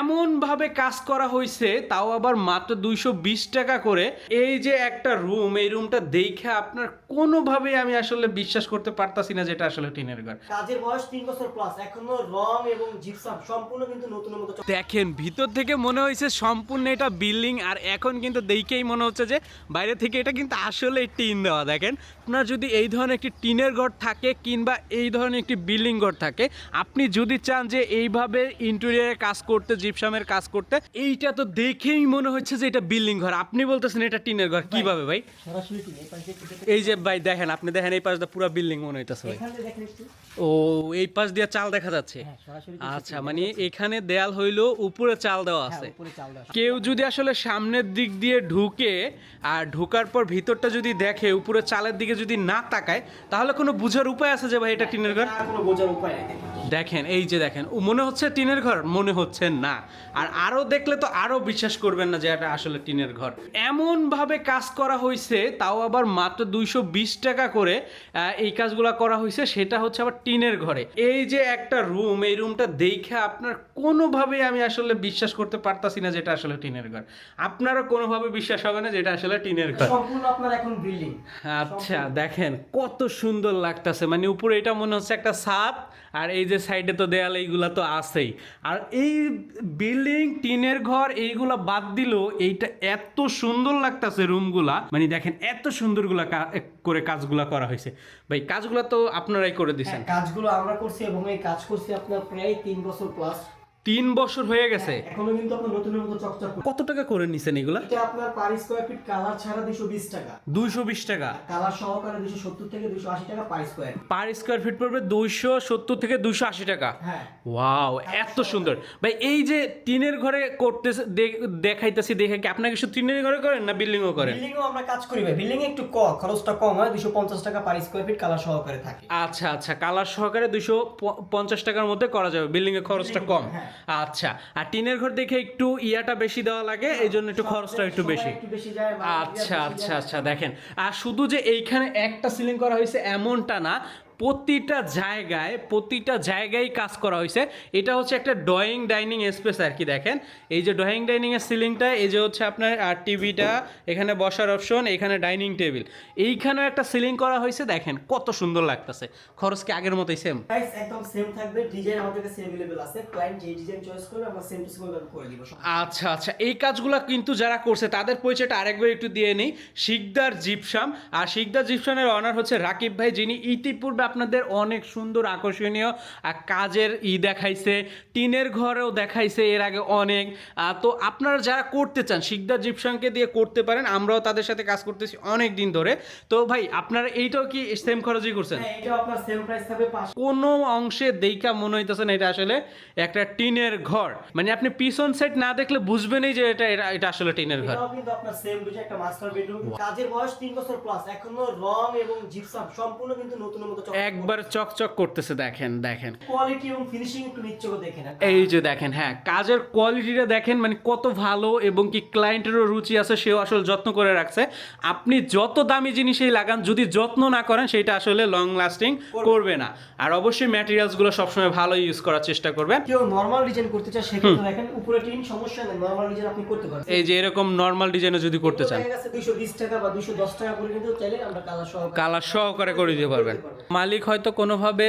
এমন ভাবে কাজ করা হয়েছে তাও আবার মাত্র দুইশো বিশ টাকা করে। এই যে একটা রুম এই রুমটা দেখে আপনার কোনোভাবেই আমি আসলে বিশ্বাস করতে পারতাছি না যেটা আসলে টিনের ঘর। কাজের বয়স তিন বছর প্লাস এখনও রং এবং জিপসাম সম্পূর্ণ কিন্তু নতুনের মতো দেখেন ভিতর থেকে মনে হয়েছে সম্পূর্ণ এটা বিল্ডিং আর এখন কিন্তু দেখেই মনে হচ্ছে যে বাইরে থেকে এটা কিন্তু আসলে টিন দেওয়া। দেখেন আপনার যদি এই ধরনের একটি টিনের ঘর থাকে কিংবা এই ধরনের একটি বিল্ডিং ঘর থাকে আপনি যদি চান যে এইভাবে ইন্টেরিয়ারে কাজ করতে জিপসামের কাজ করতে এইটা তো দেখেই মনে হচ্ছে যে এটা বিল্ডিং ঘর। আপনি বলতেছেন এটা টিনের ঘর কীভাবে ভাই? এই যে ভাই দেখেন আপনি দেখেন এই পাশটা পুরো বিল্ডিং মনে হইতেছে ভাই। ও এই পাশ দিয়ে চাল দেখা যাচ্ছে? হ্যাঁ আচ্ছা মানে এখানে দেয়াল হইল উপরে চাল দেওয়া হ্যাঁ, আছে। উপরে চাল দেওয়া কেউ যদি আসলে সামনের দিক দিয়ে ঢুকে আর ঢোকার পর ভিতরটা যদি দেখে উপরে চালের দিকে যদি না তাকায় তাহলে কোনো বুঝার উপায় আছে যে ভাই এটা টিনের ঘর? দেখেন। দেখেন এই যে দেখেন ও মনে হচ্ছে টিনের ঘর? মনে হচ্ছে না। আর আরও দেখলে তো আরও বিশ্বাস করবেন না যে এটা আসলে টিনের ঘর। এমন ভাবে কাজ করা হয়েছে তাও আবার মাত্র দুইশো বিশ টাকা করে এই কাজগুলো করা হয়েছে সেটা হচ্ছে আবার টিনের ঘরে। এই যে একটা রুম এই রুমটা দেখে আপনার কোনোভাবেই আমি আসলে বিশ্বাস করতে পারতাছি না যেটা আসলে টিনের ঘর। আপনারও কোনোভাবে বিশ্বাস হবে না যেটা আসলে টিনের ঘর। সম্পূর্ণ আপনার এখন বিল্ডিং। আচ্ছা দেখেন কত সুন্দর লাগতাছে। মানে উপরে এটা মনে হচ্ছে একটা ছাদ আর এই যে সাইডে তো দেয়াল এইগুলা তো আছেই। আর এই বিল্ডিং টিনের ঘর এইগুলা বাদ দিলেও এইটা এত সুন্দর লাগতেছে রুমগুলা। মানে দেখেন এত সুন্দরগুলা গুলা করে কাজগুলা করা হয়েছে। ভাই কাজগুলা তো আপনারাই করে দিছেন। হ্যাঁ, কাজগুলো আমরা করছি এবং এই কাজ করছি আপনার প্রায় তিন বছর প্লাস তিন বছর হয়ে গেছে। এখনও কিন্তু আপনার নতুনের মতো চকচক কত টাকা করে নিছেন এগুলা? এটা আপনার পার স্কোয়ার ফিট কালার ছাড়া দুশো বিশ টাকা। দুইশো বিশ টাকা। কালার সহকারে দুশো সত্তর থেকে দুশো আশি টাকা per square per square feet পড়বে দুইশো সত্তর থেকে দুইশো আশি টাকা। হ্যাঁ। ওয়াও এত সুন্দর। ভাই এই যে টিনের ঘরে করতেছে দে- দেখাইতেছি দেখে কি আপনাকে শুধু টিনের ঘরে করেন না বিল্ডিংও করেন? বিল্ডিং এও আমরা কাজ করি ভাই। বিল্ডিং একটু কম খরচটা কম হয় দুশো পঞ্চাশ টাকা পার স্কোয়ার ফিট কালার সহকারে থাকে। আচ্ছা আচ্ছা। কালার সহকারে দুশো পঞ্চাশ টাকার মধ্যে করা যাবে। বিল্ডিং এর খরচটা কম। হ্যাঁ। আচ্ছা আর টিনের ঘর দেখে একটু ইয়াটা বেশি দেওয়া লাগে এই জন্য একটু খরচটা একটু বেশি। একটু বেশি আচ্ছা আচ্ছা আচ্ছা দেখেন। আর শুধু যে এইখানে একটা সিলিং করা হয়েছে এমনটা না। প্রতিটা জায়গায় প্রতিটা জায়গায় কাজ করা হয়েছে এটা হচ্ছে একটা ড্রয়িং ডাইনিং স্পেস আর কি দেখেন এই যে ড্রয়িং ডাইনিং এর সিলিংটা এই যে হচ্ছে আপনার আর টিভিটা এখানে বসার অপশন এখানে ডাইনিং টেবিল এইখানেও একটা সিলিং করা হয়েছে দেখেন কত সুন্দর লাগতেছে খরচ কি আগের মতোই সেম প্রাইস একদম সেম থাকবে ডিজাইন আমাদের কাছে अवेलेबल আছে ক্লায়েন্ট যে ডিজাইন চয়েস করবে আমরা সেম টু সেম ভাবে করে দিব আচ্ছা আচ্ছা এই কাজগুলো কিন্তু যারা করছে তাদের পরিচয়টা আরেকবার একটু দিয়ে নেই শিকদার জিপসাম আর শিকদার জিপসামের অনার হচ্ছে রাকিব ভাই যিনি ইতিপূর্বে আপনাদের অনেক সুন্দর আকর্ষণীয় কাজের ই দেখাইছে টিনের ঘরেও দেখাইছে এর আগে অনেক। তো আপনারা যারা করতে চান শিকদার জিপসামকে দিয়ে করতে পারেন আমরাও তাদের সাথে কাজ করতেছি অনেক দিন ধরে। তো ভাই আপনারা এইটাও কি সেম খরচই করছেন? হ্যাঁ এটা আপনার সেম প্রাইস থাকবে 500 কোনো অংশে দেখা মনে হইতেছে না এটা আসলে একটা টিনের ঘর। মানে আপনি পিছন সাইড না দেখলে বুঝবেনই যে এটা এটা- এটা আসলে টিনের ঘর। কিন্তু আপনার সেম বুঝে একটা মাস্টার বেডরুম কাজের বয়স 3 বছর প্লাস এখনও রং এবং জিপসাম সম্পূর্ণ কিন্তু নতুনের মতো একবার চকচক করতেছে দেখেন দেখেন। কোয়ালিটি এবং ফিনিশিং একটু নিচ্চক দেখেন এই যে দেখেন হ্যাঁ কাজের কোয়ালিটিটা দেখেন মানে কত ভালো এবং কি ক্লায়েন্টেরও রুচি আছে সেও আসলে যত্ন করে রাখছে। আপনি যত দামি জিনিসই লাগান যদি যত্ন না করেন সেটা আসলে লং লাস্টিং করবে না। আর অবশ্যই ম্যাটেরিয়ালসগুলো সবসময় ভালো ইউজ করার চেষ্টা করবেন। কেউ নরমাল ডিজাইন করতে চায় সেক্ষেত্রে দেখেন উপরে টিন সমস্যা নেই নরমাল ডিজাইন আপনি করতে পারেন। এই যে এরকম নর্মাল ডিজাইনে যদি করতে চান। 220 টাকা বা 210 টাকা করে কিন্তু চাইলে আমরা কালার সহ কালার সহকারে করে দিতে পারবেন। মালিক হয়তো কোনোভাবে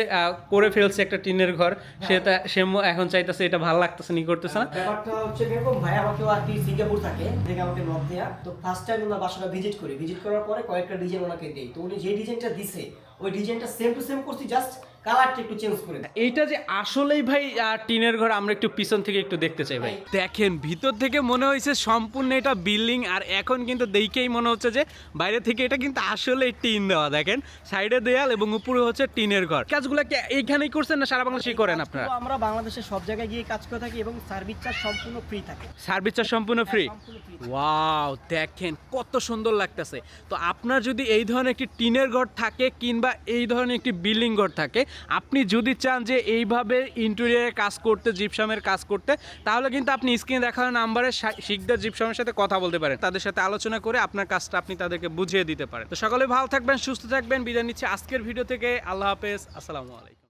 করে ফেলছে একটা টিনের ঘর। সে তা- সে এখন চাইতেছে এটা ভালো লাগতেছে নি করতেছে না। ব্যাপারটা হচ্ছে এরকম ভাই আমাকে আর কি সিঙ্গাপুর থাকে দেখে আমাকে নক দেয়া। তো ফার্স্ট টাইম ওনার বাসাটা ভিজিট করি। ভিজিট করার পরে কয়েকটা ডিজাইন ওনাকে দেই। তো উনি যে ডিজাইনটা দিছে ওই ডিজাইনটা সেম টু সেম করছি জাস্ট কালারটা একটু চেঞ্জ করে দেয় এইটা যে আসলেই ভাই টিনের ঘর আমরা একটু পিছন থেকে একটু দেখতে চাই ভাই। দেখেন ভিতর থেকে মনে হয়েছে সম্পূর্ণ এটা বিল্ডিং আর এখন কিন্তু দেখেই মনে হচ্ছে যে বাইরে থেকে এটা কিন্তু আসলেই টিন দেওয়া দেখেন। সাইডে দেয়াল এবং উপরে হচ্ছে টিনের ঘর। কাজগুলো কি এইখানেই করছেন না সারা বাংলাদেশে করেন আপনারা? আমরা বাংলাদেশের সব জায়গায় গিয়ে কাজ করে থাকি এবং সার্ভিস চার্জ সম্পূর্ণ ফ্রি থাকে। সার্ভিস চার্জ সম্পূর্ণ ফ্রি সম্পূর্ণ ওয়াও দেখেন কত সুন্দর লাগতেছে। তো আপনার যদি এই ধরনের একটি টিনের ঘর থাকে কিংবা এই ধরনের একটি বিল্ডিং ঘর থাকে আপনি যদি চান যে এইভাবে ইন্টেরিয়ারে কাজ করতে জিপসামের কাজ করতে, তাহলে কিন্তু আপনি স্ক্রিনে দেখানো নাম্বারে শিকদার জিপসামের সাথে কথা বলতে পারেন। তাদের সাথে আলোচনা করে আপনার কাজটা আপনি তাদেরকে বুঝিয়ে দিতে পারেন। তো সকলে ভালো থাকবেন, সুস্থ থাকবেন। বিদায় নিচ্ছি আজকের ভিডিও থেকে। আল্লাহ হাফেজ। আসসালামু আলাইকুম।